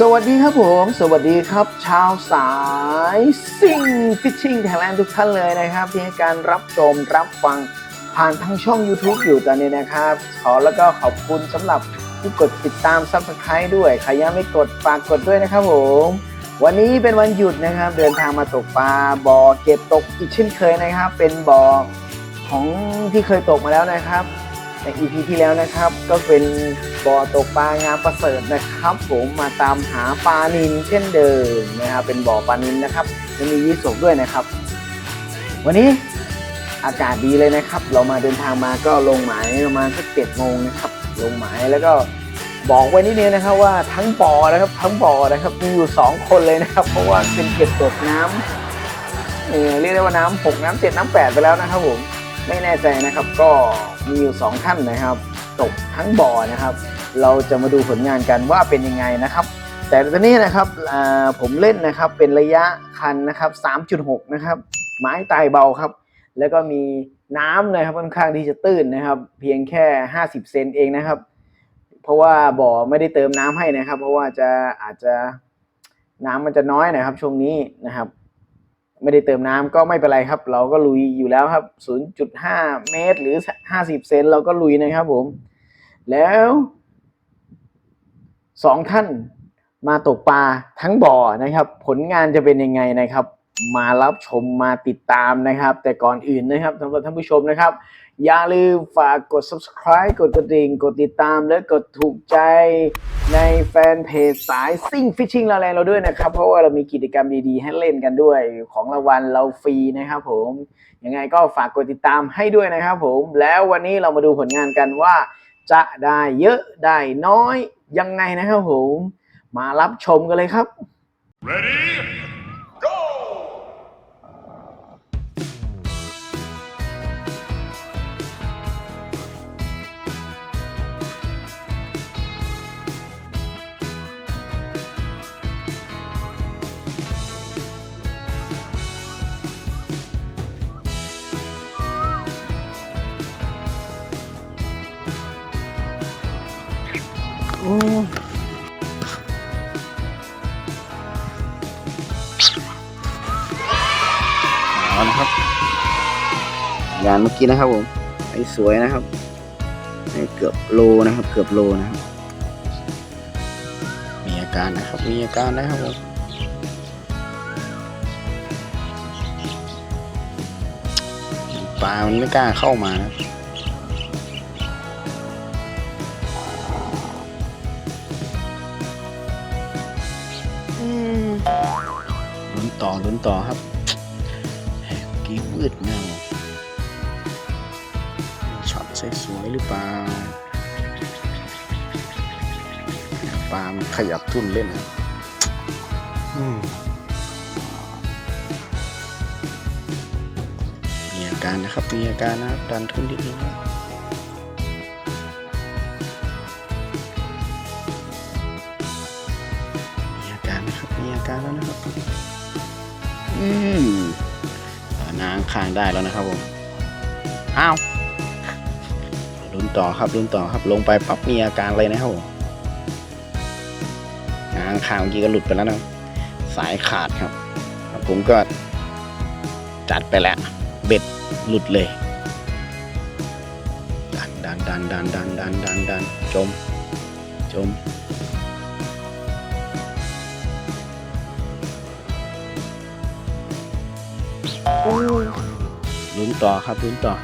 สวัสดีครับผม สวัสดีครับ ชาวสายซิ่งฟิชชิ่งไทยแลนด์ทุกท่านเลยนะครับ ที่ให้การรับชมรับฟังผ่านทางช่อง YouTube อยู่ตอนนี้นะครับ ขอแล้วก็ขอบคุณสำหรับที่กดติดตาม Subscribe ด้วยใครยังไม่กดฝากกดด้วยนะครับผม วันนี้เป็นวันหยุดนะครับ เดินทางมาตกปลาบ่อเก็บตกอีกเช่นเคยนะครับ เป็นบ่อของที่เคยตกมาแล้วนะครับ ใน EP ที่แล้วนะครับ ก็เป็นบ่อตกปลางามประเสริฐนะครับ ผมมาตามหาปลานินเช่นเดิมนะครับเป็นบ่อปลานินนะครับจะมียี่สกด้วยนะครับ วันนี้อากาศดีเลยนะครับ เรามาเดินทางมาก็ลงหมายประมาณสักเจ็ดโมงนะครับ ลงหมายแล้วก็บอกไว้นิดนึงนะครับว่าทั้งบ่อนะครับ ทั้งบ่อนะครับมีอยู่สองคนเลยนะครับ เพราะว่าเป็นเก็บตกน้ำเอ่อเรียกได้ว่าน้ำหกน้ำเจ็ดน้ำแปดไปแล้วนะครับผม ไม่แน่ใจนะครับก็มีอยู่สองท่านนะครับ ตกทั้งบ่อนะครับ เราจะมาดูผลงานกันว่าเป็นยังไงนะครับ แต่ตอนนี้นะครับผมเล่นนะครับเป็นระยะคันนะครับ 3.6 นะครับ ไม้ตายเบาครับ แล้วก็มีน้ำนะครับค่อนข้างที่จะตื้นนะครับ เพียงแค่ 50 เซนเองนะครับ เพราะว่าบ่อไม่ได้เติมน้ำให้นะครับ เพราะว่าจะอาจจะน้ำมันจะน้อยนะครับช่วงนี้นะครับ ไม่ได้เติมน้ำก็ไม่เป็นไรครับ เราก็ลุยอยู่แล้วครับ 0.5 เมตรหรือ 50 เซนเราก็ลุยนะครับผม แล้วสองท่านมาตกปลาทั้งบ่อนะครับ ผลงานจะเป็นยังไงนะครับ มารับชมมาติดตามนะครับ แต่ก่อนอื่นนะครับสำหรับท่านผู้ชมนะครับ อย่าลืมฝากกด subscribe กดกระดิ่ง กดติดตามและกดถูกใจในแฟนเพจสายซิ่งฟิชชิ่งเราแรงเราด้วยนะครับ เพราะว่าเรามีกิจกรรมดีๆ ให้เล่นกันด้วยของรางวัลเราฟรีนะครับผมยังไงก็ฝากกดติดตามให้ด้วยนะครับผม แล้ววันนี้เรามาดูผลงานกันว่า จะได้เยอะได้น้อยยังไงนะครับผม มารับชมกันเลยครับ Ready? เอานะครับงานเมื่อกี้นะครับผมไอ้สวยนะครับไอ้เกือบโลนะครับ เกือบโลนะครับ มีอาการนะครับ มีอาการนะครับผมปลามันไม่กล้าเข้ามานะ ลุ้นต่อลุ้นต่อครับแหมเมื่อกี้วืดแนวช็อตสวยๆหรือเปล่าปลามันขยับทุ่นเล่นนะอืมมีอาการนะครับ มีอาการนะครับ ดันทุ่นนิดนึง อืมเอ่อนางค้างได้แล้วนะครับผมอ้าวลุ้นต่อครับลุ้นต่อครับลงไปปั๊บมีอาการเลยนะครับผมนางค้างเมื่อกี้ก็หลุดไปแล้วนะสายขาดครับครับผมก็จัดไปแล้ว เบ็ดหลุดเลย ดันดันดันดันดันดันดันดันจม จม ลุ้นต่อครับลุ้นต่อ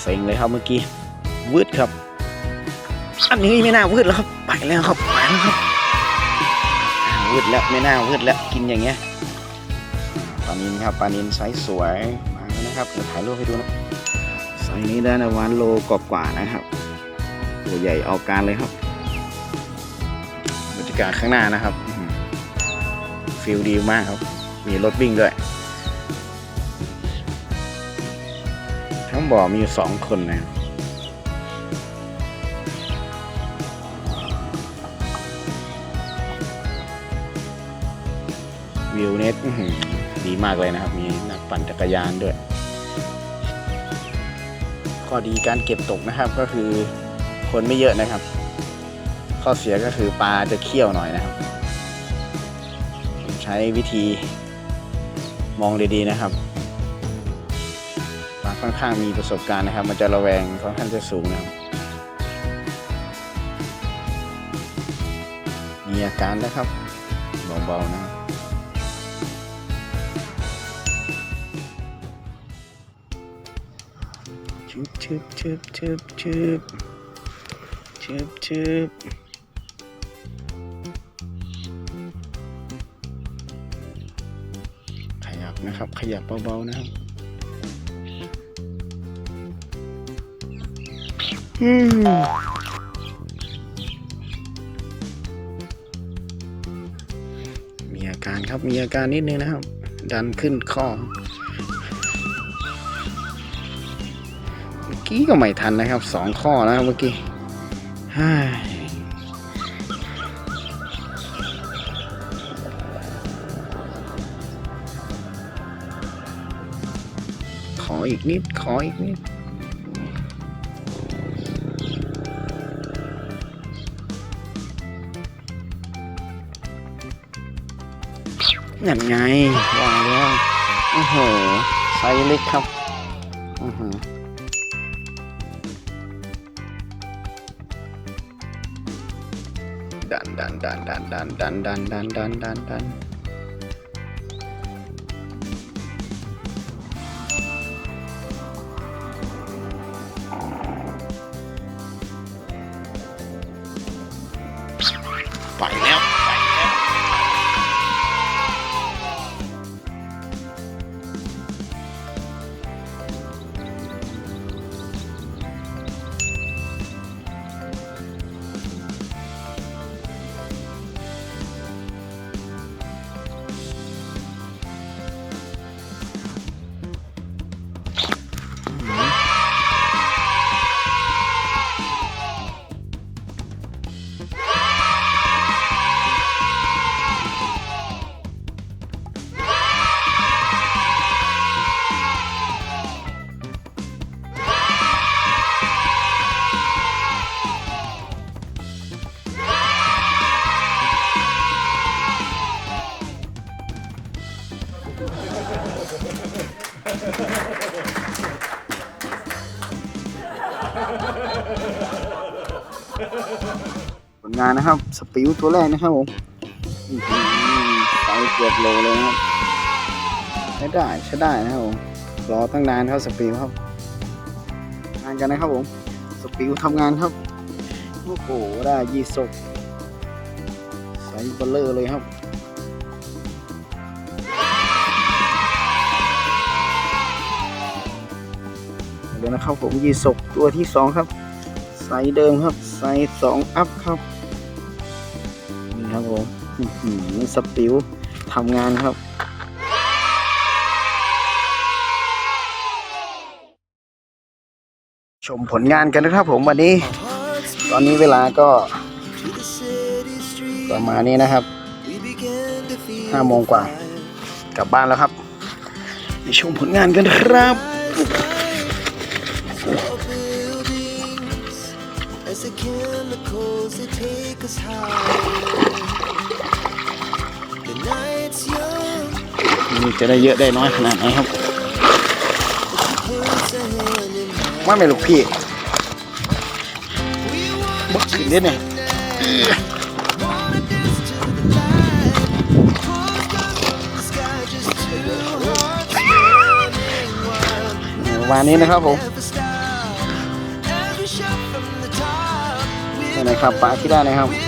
เซ็งเลยครับเมื่อกี้วืดครับ อันนี้ไม่น่าวืดแล้วครับไปแล้วครับไปแล้วครับวืดแล้วไม่น่าวืดแล้วกินอย่างเงี้ยปลานินครับปลานินไซส์สวยมาแล้วนะครับเดี๋ยวถ่ายรูปให้ดูนะไซส์นี้ได้นะวันโลกว่าๆนะครับ ตัวใหญ่เอาการเลยครับบรรยากาศข้างหน้านะครับฟิลดีมากครับ มีรถวิ่งด้วย บ่อมีอยู่สองคนนะครับวิวเน็ตดีมากเลยนะครับ มีนักปั่นจักรยานด้วย ข้อดีการเก็บตกนะครับก็คือคนไม่เยอะนะครับ ข้อเสียก็คือปลาจะเคี่ยวหน่อยนะครับ ใช้วิธีมองดีๆนะครับ ค่อนข้างมีประสบการณ์นะครับ มันจะระแวงค่อนข้างจะสูงนะครับมีอาการนะครับเบาๆนะครับชึบชึบชึบชึบชึบชึบชึบขยับนะครับ ขยับเบาๆนะครับ มีอาการครับ มีอาการนิดนึงนะครับ ดันขึ้นข้อ เมื่อกี้ก็ไม่ทันนะครับ สองข้อนะครับเมื่อกี้ฮ่าขออีกนิด ขออีกนิด นั่นไงวางแล้วโอ้โหไซส์เล็กครับอือหือดันดันดันดันดันดันดันดันดันดัน ผลงานนะครับ สปิวตัวแรกนะครับผมไซส์เกือบโลเลยครับใช้ได้ใช้ได้นะครับผมรอตั้งนานครับสปิวครับ งานกันนะครับผม สปิวทำงานครับ โอ้โหได้ยี่สกไซส์เบลเลอร์เลยครับเดี๋ยวนะครับผมยี่สกตัวที่สองครับ ไซส์เดิมครับ ไซส์สองอัพครับ นี่ครับผมอื้อหือสปิวทำงานครับชมผลงานกันนะครับผมวันนี้ ตอนนี้เวลาก็ประมาณนี้นะครับห้าโมงกว่ากลับบ้านแล้วครับไปชมผลงานกันครับ the chemicals they take us higher. The night's young, นี่จะได้เยอะได้น้อยขนาดไหนครับ puts a hand in mine. ว่าไม่ลูกพี่ We want บักขึ้นได้เนี่ย wonders to the light. Pulls down the sky, just two hearts running wild. วันนี้นะครับผม Never นี่นะครับปลาที่ได้นะครับ